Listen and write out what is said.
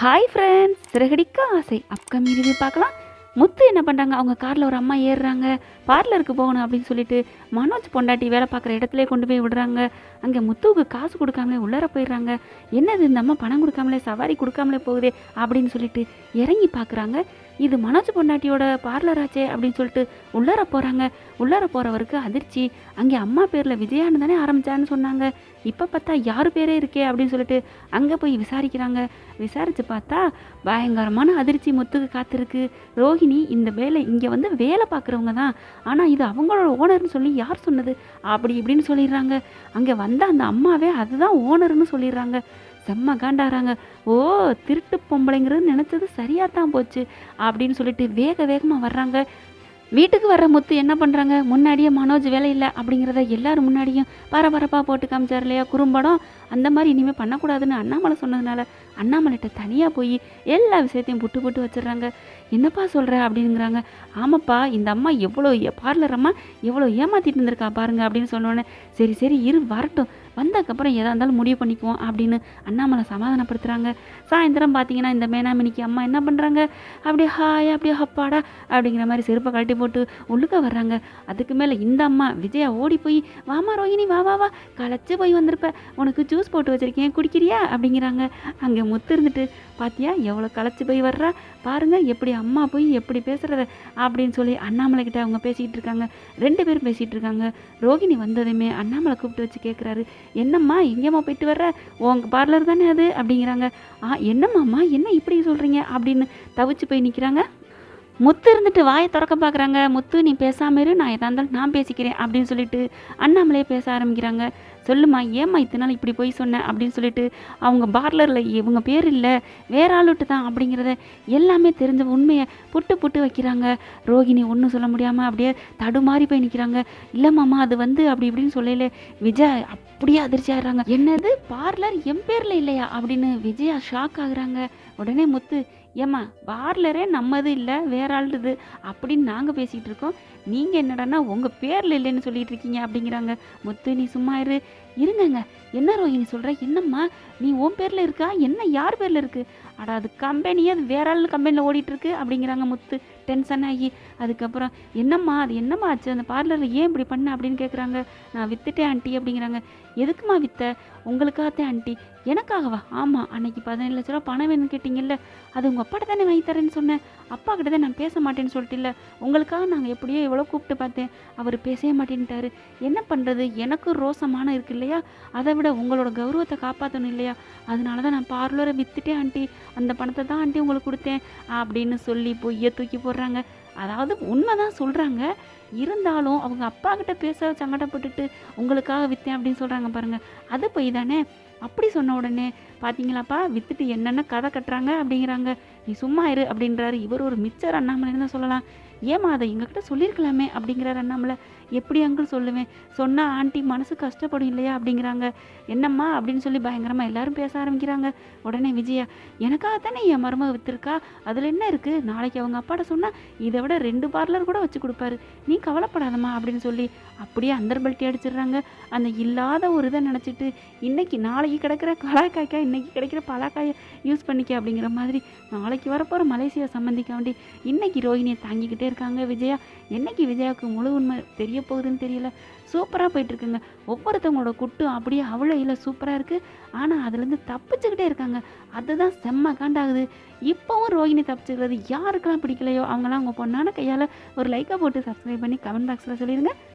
Hi friends Siragadikka ஆசை. Upcoming review பார்க்கலாம். முத்து என்ன பண்ணுறாங்க அவங்க காரில் ஒரு அம்மா ஏறுறாங்க. பார்லருக்கு போகணும் அப்படின்னு சொல்லிட்டு மனோஜ் பொண்டாட்டி வேலை பார்க்குற இடத்துல கொண்டு போய் விடுறாங்க. அங்கே முத்துவுக்கு காசு கொடுக்காமலே உள்ளார போயிடுறாங்க. என்னது இந்த அம்மா பணம் கொடுக்காமலே சவாரி கொடுக்காமலே போகுதே அப்படின்னு சொல்லிட்டு இறங்கி பார்க்குறாங்க. இது மனோஜ் பொண்டாட்டியோட பார்லர் ஆச்சே அப்படின்னு சொல்லிட்டு உள்ளார போகிறாங்க உள்ளார போகிறவருக்கு அதிர்ச்சி. அங்கே அம்மா பேரில் விஜயான்னு தானே ஆரம்பித்தான்னு சொன்னாங்க. இப்போ பார்த்தா யார் பேரே இருக்கே அப்படின்னு சொல்லிட்டு அங்கே போய் விசாரிக்கிறாங்க. விசாரித்து பார்த்தா பயங்கரமான அதிர்ச்சி முத்துக்கு காத்திருக்கு. ரோஹிணி இந்த வேலை இங்கே வந்து வேலை பார்க்குறவங்க தான். ஆனால் இது அவங்களோட ஓனர்னு சொல்லி யார் சொன்னது? அப்படி இப்படின்னு சொல்லிடுறாங்க. அங்கே வந்த அந்த அம்மாவே அதுதான் ஓனர்னு சொல்லிடுறாங்க. செம்ம காண்டாகிறாங்க ஓ திருட்டு பொம்பளைங்கிறது நினச்சது சரியாக தான் போச்சு அப்படின்னு சொல்லிட்டு வேக வேகமாக வர்றாங்க. வீட்டுக்கு வர்ற முத்து என்ன பண்ணுறாங்க முன்னாடியே மனோஜ் வேலை இல்லை அப்படிங்கிறத எல்லாரும் முன்னாடியும் பரபரப்பாக போட்டு காமிச்சார் இல்லையா? குறும்படம். அந்த மாதிரி இனிமேல் பண்ணக்கூடாதுன்னு அண்ணாமலை சொன்னதுனால அண்ணாமலைகிட்ட தனியாக போய் எல்லா விஷயத்தையும் புட்டு புட்டு வச்சிடுறாங்க. என்னப்பா சொல்கிற அப்படிங்கிறாங்க. ஆமாப்பா இந்த அம்மா எவ்வளோ பார்லர் அம்மா எவ்வளோ ஏமாற்றிட்டு இருந்திருக்கா பாருங்க அப்படின்னு சொன்னோன்னே சரி சரி இரு வரட்டும். வந்ததுக்கப்புறம் எதாக இருந்தாலும் முடிவு பண்ணிக்குவோம் அப்படின்னு அண்ணாமலை சமாதானப்படுத்துகிறாங்க சாயந்தரம் பார்த்தீங்கன்னா இந்த மேனாமினிக்கு அம்மா என்ன பண்ணுறாங்க அப்படியே ஹாய் அப்படியே ஹப்பாடா அப்படிங்கிற மாதிரி செருப்பை கழட்டி போட்டு உள்ளுக்க வர்றாங்க. அதுக்கு மேலே இந்த அம்மா விஜயா ஓடி போய் வாமா ரோஹிணி வா வா வா களைச்சு போய் வந்திருப்ப. உனக்கு ஜூஸ் போட்டு வச்சிருக்கேன் குடிக்கிறியா? அப்படிங்கிறாங்க. அங்கே முத்து இருந்துட்டு பாத்தியா? எவ்வளோ களைச்சி போய் வர்றா? பாருங்க எப்படி அம்மா போய் எப்படி பேசுறத அப்படின்னு சொல்லி அண்ணாமலை கிட்ட அவங்க பேசிக்கிட்டு இருக்காங்க. ரெண்டு பேரும் பேசிகிட்டு இருக்காங்க. ரோகிணி வந்ததுமே அண்ணாமலை கூப்பிட்டு வச்சு கேட்குறாரு என்னம்மா எங்கேம்மா போயிட்டு வர்ற? உங்க பார்லர் தானே அது? அப்படிங்கிறாங்க. ஆ என்னம்மாம்மா என்ன இப்படி சொல்கிறீங்க அப்படின்னு தவிச்சு போய் நிற்கிறாங்க முத்து இருந்துட்டு வாயை திறக்க பார்க்குறாங்க. முத்து நீ பேசாமல் இரு நான் எதாக இருந்தாலும் நான் பேசிக்கிறேன் அப்படின்னு சொல்லிட்டு அண்ணாமலையே பேச ஆரம்பிக்கிறாங்க. சொல்லுமா ஏம்மா இத்தனை நாள் இப்படி போய் சொன்னேன் அப்படின்னு சொல்லிட்டு அவங்க பார்லரில் இவங்க பேர் இல்லை வேற ஆளுட்டு தான் அப்படிங்கிறத எல்லாமே தெரிஞ்ச உண்மையை புட்டு புட்டு வைக்கிறாங்க. ரோகிணி ஒன்றும் சொல்ல முடியாமல் அப்படியே தடுமாறி போய் நிற்கிறாங்க இல்லைம்மாம்மா அது வந்து அப்படி இப்படின்னு சொல்லல. விஜய் அப்படியே அதிர்ச்சி என்னது பார்லர் என் பேரில் இல்லையா அப்படின்னு விஜயா ஷாக் ஆகுறாங்க. உடனே முத்து ஏம்மா பார்லரே நம்மது இல்லை வேற ஆளுது அப்படின்னு நாங்கள் பேசிகிட்டு இருக்கோம். நீங்கள் என்னடான்னா உங்கள் பேரில் இல்லைன்னு சொல்லிட்டு இருக்கீங்க அப்படிங்கிறாங்க. முத்து நீ சும்மா இரு. இருங்கங்க. என்ன ரோஹிணி சொல்கிற என்னம்மா? நீ உன் பேரில் இருக்கா? என்ன யார் பேரில் இருக்குது அடா அது கம்பெனியே அது வேற ஆள் கம்பெனியில் ஓடிட்டுருக்கு அப்படிங்கிறாங்க முத்து. டென்ஷன் ஆகி அதுக்கப்புறம் என்னம்மா அது என்னம்மா ஆச்சு? அந்த பார்லரில் ஏன் இப்படி பண்ண? அப்படின்னு கேட்குறாங்க நான் வித்துட்டேன் ஆண்டி அப்படிங்கிறாங்க. எதுக்குமா வித்த? உங்களுக்காகத்தே ஆண்டி எனக்காகவா? ஆமாம் அன்னைக்கு பதினேழு லட்ச ரூபா பணம் வேணும்னு கேட்டிங்கல்ல அது உங்கள் அப்பாட்ட தானே வாங்கி தரேன்னு சொன்னேன். அப்பா கிட்ட தான் நான் பேச மாட்டேன்னு சொல்லிட்டு இல்லை. உங்களுக்காக நாங்கள் எப்படியோ எவ்வளோ கூப்பிட்டு பார்த்தேன். அவர் பேசவே மாட்டேன்ட்டாரு. என்ன பண்ணுறது எனக்கு ரோசமான இருக்கு இல்லையா? அதை விட உங்களோட கௌரவத்தை காப்பாற்றணும் இல்லையா? அதனால தான் நான் பார்லரை வித்துட்டேன் ஆண்டி அந்த பணத்தை தான் ஆண்டி உங்களுக்கு கொடுத்தேன் அப்படின்னு சொல்லி பொய்யை தூக்கி போடுறாங்க. அதாவது உண்மை தான் சொல்கிறாங்க இருந்தாலும் அவங்க அப்பா கிட்ட பேச சங்கடப்பட்டுட்டு உங்களுக்காக விற்றேன் அப்படின்னு சொல்கிறாங்க பாருங்கள் அது போய் தானே? அப்படி சொன்ன உடனே பார்த்தீங்களாப்பா வித்துட்டு என்னென்ன கதை கட்டுறாங்க? அப்படிங்கிறாங்க. நீ சும்மா இரு அப்படின்றாரு. இவர் ஒரு மிச்சர் அண்ணாமலைன்னு தான் சொல்லலாம். ஏமா அதை எங்ககிட்ட சொல்லியிருக்கலாமே அப்படிங்கிறார் அண்ணாமலை. எப்படி அங்கிள் சொல்லுவேன்? சொன்னால் ஆண்டி மனசு கஷ்டப்படும் இல்லையா அப்படிங்கிறாங்க. என்னம்மா அப்படின்னு சொல்லி பயங்கரமாக எல்லாரும் பேச ஆரம்பிக்கிறாங்க. உடனே விஜயா எனக்காக தானே என் மருமக விற்றுருக்கா அதில் என்ன இருக்குது நாளைக்கு அவங்க அப்பாட்ட சொன்னால் இதை விட ரெண்டு பார்லர் கூட வச்சு கொடுப்பாரு. நீ கவலைப்படாதம்மா அப்படின்னு சொல்லி அப்படியே அந்தர்பல்ட்டி அடிச்சிடுறாங்க. அந்த இல்லாத ஒரு இதை நினச்சிட்டு இன்னைக்கு நாளைக்கு கிடைக்கிற கலாக்காய்க்கா இன்னைக்கு கிடைக்கிற பலாக்காயை யூஸ் பண்ணிக்க அப்படிங்கிற மாதிரி நாளைக்கு வரப்போகிற மலேசியா சம்மந்திக்க வேண்டி இன்னைக்கு ரோஹினியை தாங்கிக்கிட்டே இருக்காங்க விஜயா? என்னைக்கு விஜயாவுக்கு முழு உண்மை தெரிய போகுதுன்னு தெரியல. சூப்பராக போயிட்டுருக்குங்க. ஒவ்வொருத்தவங்களோட குட்டும் அப்படியே அவ்வளோ இல்லை சூப்பராக இருக்குது ஆனால் அதுலேருந்து தப்பிச்சுக்கிட்டே இருக்காங்க. அதுதான் செம்ம காண்டாகுது. இப்போவும் ரோஹிணி தப்பிச்சுக்கிறது யாருக்கெல்லாம் பிடிக்கலையோ அவங்களாம் உங்கள் பொண்ணான கையால் ஒரு லைக்கை போட்டு சப்ஸ்கிரைப் பண்ணி கமெண்ட் பாக்ஸில் சொல்லிடுங்க.